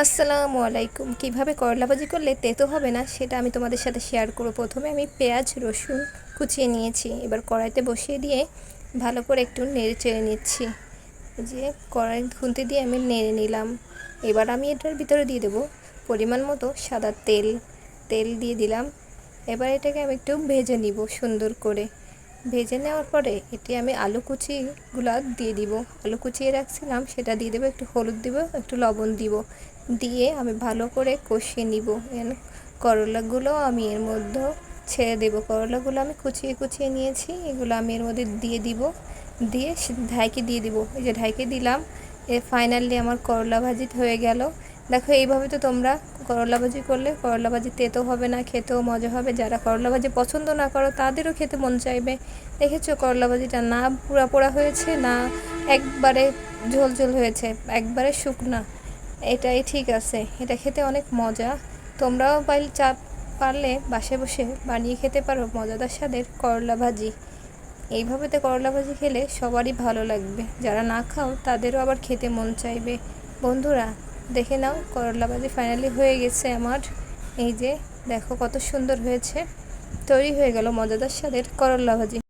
আসসালামু আলাইকুম। কীভাবে করলা ভাজি করলে তেতো হবে না, সেটা আমি তোমাদের সাথে শেয়ার করব। প্রথমে আমি পেঁয়াজ, রসুন কুচিয়ে নিয়েছি। এবার কড়াইতে বসিয়ে দিয়ে ভালো করে একটু নেড়ে চেড়ে নিচ্ছি। যে কড়াই খুন্তি দিয়ে আমি নেড়ে নিলাম। এবার আমি এটার ভিতরে দিয়ে দেবো পরিমাণ মতো সাদা তেল। তেল দিয়ে দিলাম। এবার এটাকে আমি একটু ভেজে নিব সুন্দর করে। ভেজে নেওয়ার পরে এটি আমি আলু কুচিগুলো দিয়ে দিব। আলু কুচিয়ে রাখছিলাম, সেটা দিয়ে দেবো, একটু হলুদ দিব, একটু লবণ দিব। দিয়ে আমি ভালো করে কষিয়ে নিব। করলাগুলো আমি এর মধ্যে ছেড়ে দেবো। করলাগুলো আমি কুচিয়ে কুচিয়ে নিয়েছি, এগুলো আমি এর মধ্যে দিয়ে দিব। দিয়ে ঢাইকে দিয়ে দিব। এই যে ঢাইকে দিলাম, এ ফাইনালি আমার করলা ভাজি হয়ে গেল। দেখো, এইভাবে তো তোমরা করলা ভাজি করলে করলা ভাজি তেতো হবে না, খেতেও মজা হবে। যারা করলা ভাজি পছন্দ না করো, তাদেরও খেতে মন চাইবে। দেখেছ করলা ভাজিটা না পুরা পোড়া হয়েছে, না একবারে ঝোল ঝোল হয়েছে, একবারে শুকনা। এটাই ঠিক আছে। এটা খেতে অনেক মজা। তোমরাও পাইলে চাপ পারলে বাসে বসে বানিয়ে খেতে পারো, মজাদার স্বাদের করলা ভাজি এইভাবে তো করলা ভাজি খেলে সবারই ভালো লাগবে। যারা না খাও, তাদেরও আবার খেতে মন চাইবে। বন্ধুরা দেখে নাও করলা ভাজি ফাইনালি হয়ে গেছে আমার। এই যে, দেখো কত সুন্দর হয়েছে। তৈরি হয়ে গেল মজাদার স্বাদের করলা ভাজি